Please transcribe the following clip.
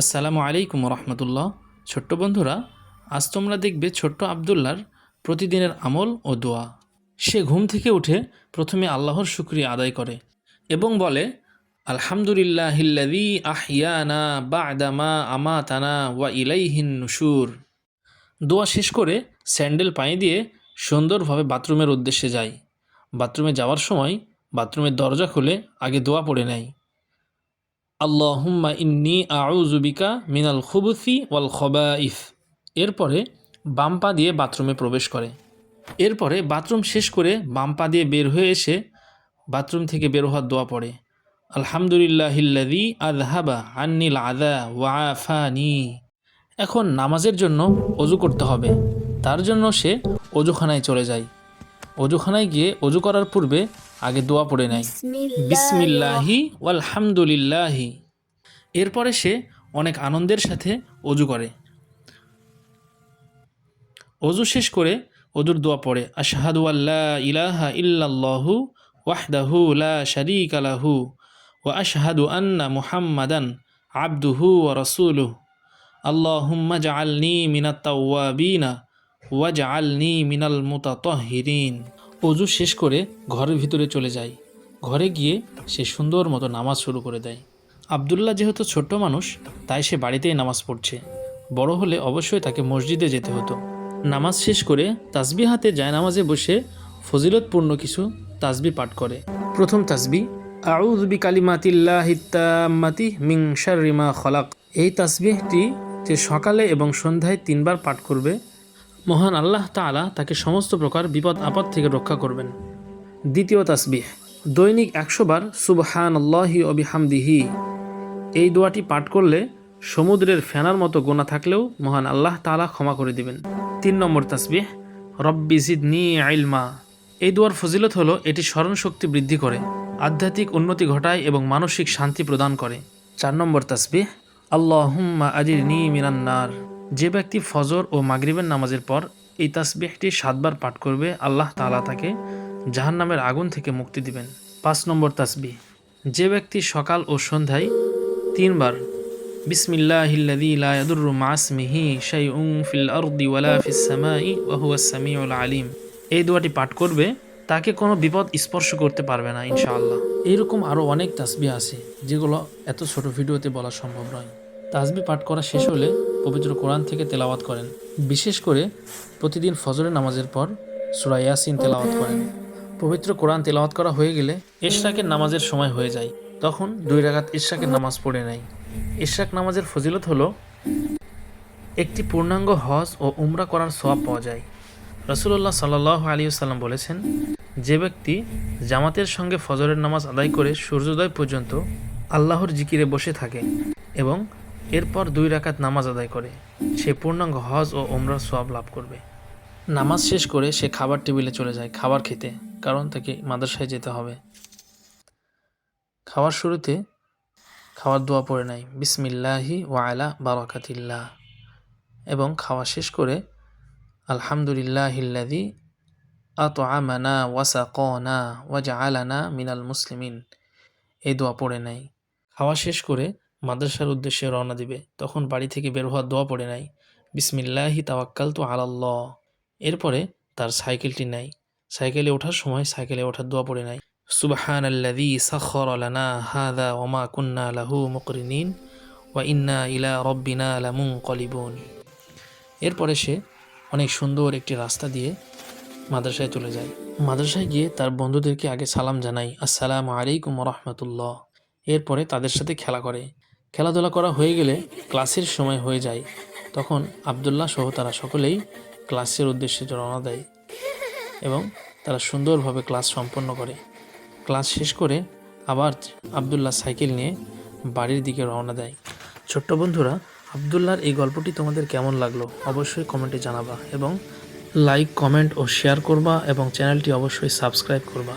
আসসালামু আলাইকুম রহমতুল্লাহ ছোট্ট বন্ধুরা, আজ তোমরা দেখবে ছোট্ট আবদুল্লার প্রতিদিনের আমল ও দোয়া। সে ঘুম থেকে উঠে প্রথমে আল্লাহর শুক্রিয়া আদায় করে এবং বলে আলহামদুলিল্লাহিল্লাদি আহিয়ানা বাদামা আমাতানা ওয়া ইলাইহিন নুসুর দোয়া শেষ করে স্যান্ডেল পায়ে দিয়ে সুন্দরভাবে বাথরুমের উদ্দেশ্যে যায়। বাথরুমে যাওয়ার সময় বাথরুমের দরজা খুলে আগে দোয়া পড়ে নেয়। আল্লাহুম্মা ইন্নি আউজুবিকা মিনাল খুবুসি ওয়াল খবাইফ এরপরে বাম পা দিয়ে বাথরুমে প্রবেশ করে। এরপরে বাথরুম শেষ করে বাম পা দিয়ে বের হয়ে এসে বাথরুম থেকে বের হওয়ার দোয়া পড়ে। আলহামদুলিল্লাহিল্লাদি আদহাবা আন্নিল আদা ওয়াফানি এখন নামাজের জন্য অজু করতে হবে। তার জন্য সে অজুখানায় চলে যায়। অজুখানায় গিয়ে অজু করার পূর্বে আগে দোয়া পড়ে নেয়। বিসমিল্লাহি ওয়ালহামদুলিল্লাহি। এরপরে সে অনেক আনন্দের সাথে অজু করে। অজু শেষ করে অজুর দোয়া পড়ে, আশহাদু আল্লাহ ইলাহা ইল্লাল্লাহু ওয়াহদাহু লা শারীকা লাহু ওয়া আশহাদু আন্না মুহাম্মাদান আবদুহু ওয়া রাসূলুহু। আল্লাহুম্মা জাআলনি মিনাত তাওয়াবিনা ওয়া জাআলনি মিনাল মুতাতাহহিরিন অজু শেষ করে ঘরের ভিতরে চলে যায়। ঘরে গিয়ে সে সুন্দর মতো নামাজ শুরু করে দেয়। আবদুল্লাহ যেহেতু ছোট্ট মানুষ, তাই সে বাড়িতেই নামাজ পড়ছে। বড় হলে অবশ্যই তাকে মসজিদে যেতে হতো। নামাজ শেষ করে তাসবি হাতে জায়নামাজে বসে ফজিলতপূর্ণ কিছু তাসবি পাঠ করে। প্রথম তাসবি আউযবি কালিমাতিল্লাহিত্তাম্মাতি মিং শাররিমা খলাক। এই তাসবিহটি যে সকালে এবং সন্ধ্যায় তিনবার পাঠ করবে, মহান আল্লাহ তাআলা তাকে সমস্ত প্রকার বিপদ আপদ থেকে রক্ষা করবেন। দ্বিতীয় তাসবিহ, দৈনিক একশো বার সুবহান আল্লাহি অবিহামদিহি এই দোয়াটি পাঠ করলে সমুদ্রের ফেনার মতো গোনা থাকলেও মহান আল্লাহ তাআলা ক্ষমা করে দিবেন। তিন নম্বর তাসবিহ, রব্বি জিদনি আইলমা এই দোয়ার ফজিলত হলো, এটি স্মরণ শক্তি বৃদ্ধি করে, আধ্যাত্মিক উন্নতি ঘটায় এবং মানসিক শান্তি প্রদান করে। চার নম্বর তাসবিহ, আল্লাহুম্মা আজির নি মিনান্নার যে ব্যক্তি ফজর ও মাগরিবের নামাজের পর এই তাসবিহটি সাতবার পাঠ করবে, আল্লাহ তাআলা তাকে জাহান্নামের আগুন থেকে মুক্তি দিবেন। পাঁচ নম্বর তাসবিহ, যে ব্যক্তি সকাল ও সন্ধ্যায় তিনবার। বিসমিল্লাহিল্লাযী লা ইয়াদুররু মা'আসমিহি শাইউন ফিল আরদি ওয়ালা ফিস সামাই ওয়া হুয়াস আলিম। এই দোয়াটি পাঠ করবে, তাকে কোনো বিপদ স্পর্শ করতে পারবে না, ইনশাআল্লাহ। এইরকম আরও অনেক তাসবি আছে, যেগুলো এত ছোট ভিডিওতে বলা সম্ভব নয়। তাসবি পাঠ করা শেষ হলে পবিত্র কোরআন থেকে তেলাওয়াত করেন। বিশেষ করে প্রতিদিন ফজরের নামাজের পর সূরা ইয়াসিন তেলাওয়াত করেন। পবিত্র কোরআন তেলাওয়াত করা হয়ে গেলে ইশরাকের নামাজের সময় হয়ে যায়। তখন দুই রাকাত ইশরাকের নামাজ পড়ে নেয় ইশরাক নামাজের ফজিলত হলো, একটি পূর্ণাঙ্গ হজ ও উমরা করার সোয়াব পাওয়া যায়। রসুল্লাহ সাল্লাহ আলী সাল্লাম বলেছেন, যে ব্যক্তি জামাতের সঙ্গে ফজরের নামাজ আদায় করে সূর্যোদয় পর্যন্ত আল্লাহর জিকিরে বসে থাকে এবং এরপর দুই রাকাত নামাজ আদায় করে, সে পূর্ণাঙ্গ হজ ও ওমরার সোয়াব লাভ করবে। নামাজ শেষ করে সে খাবার টেবিলে চলে যায় খাবার খেতে, কারণ তাকে মাদ্রাসায় যেতে হবে। খাওয়ার শুরুতে খাওয়ার দোয়া পড়ে নাই বিসমিল্লাহি ওয়ালা বারাকাতিল্লাহ। এবং খাওয়া শেষ করে আলহামদুলিল্লাহিল্লাদি আত আমানা ওয়াসাকনা ওয়াজআলানা মিনাল মুসলিমিন। এই দোয়া পড়ে নেয়। খাওয়া শেষ করে মাদ্রাসার উদ্দেশ্যে রওনা দিবে। তখন বাড়ি থেকে বের হওয়ার দোয়া পড়ে নাই বিসমিল্লাহি তাওয়াক্কাল তো আলাল্লাহ। এরপরে তার সাইকেলটি নেয়। সাইকেলে ওঠার সময় সাইকেলে ওঠার দোয়া পড়ে নেয় সুবহান আল্লাদি সাখর লানা হাদা ওমা কুন্না লাহু মুকরিনিন ওয়া ইন্না ইলা রব্বিনা লামুন কলিবুন এরপরে সে অনেক সুন্দর একটি রাস্তা দিয়ে মাদ্রাসায় চলে যায়। মাদ্রাসায় গিয়ে তার বন্ধুদেরকে আগে সালাম জানাই, আসসালামু আলাইকুম রহমতুল্লাহ। এরপরে তাদের সাথে খেলা করে। খেলাধুলা করা হয়ে গেলে ক্লাসের সময় হয়ে যায়। তখন আবদুল্লাহ সহ তারা সকলেই ক্লাসের উদ্দেশ্যে রওনা দেয় এবং তারা সুন্দরভাবে ক্লাস সম্পন্ন করে। ক্লাস শেষ করে আবার আবদুল্লাহ সাইকেল নিয়ে বাড়ির দিকে রওনা দেয়। ছোট্ট বন্ধুরা আবদুল্লার এই গল্পটি তোমাদের কেমন লাগল অবশ্যই কমেন্টে জানাবা এবং লাইক কমেন্ট ও শেয়ার করবা এবং চ্যানেলটি অবশ্যই সাবস্ক্রাইব করবা।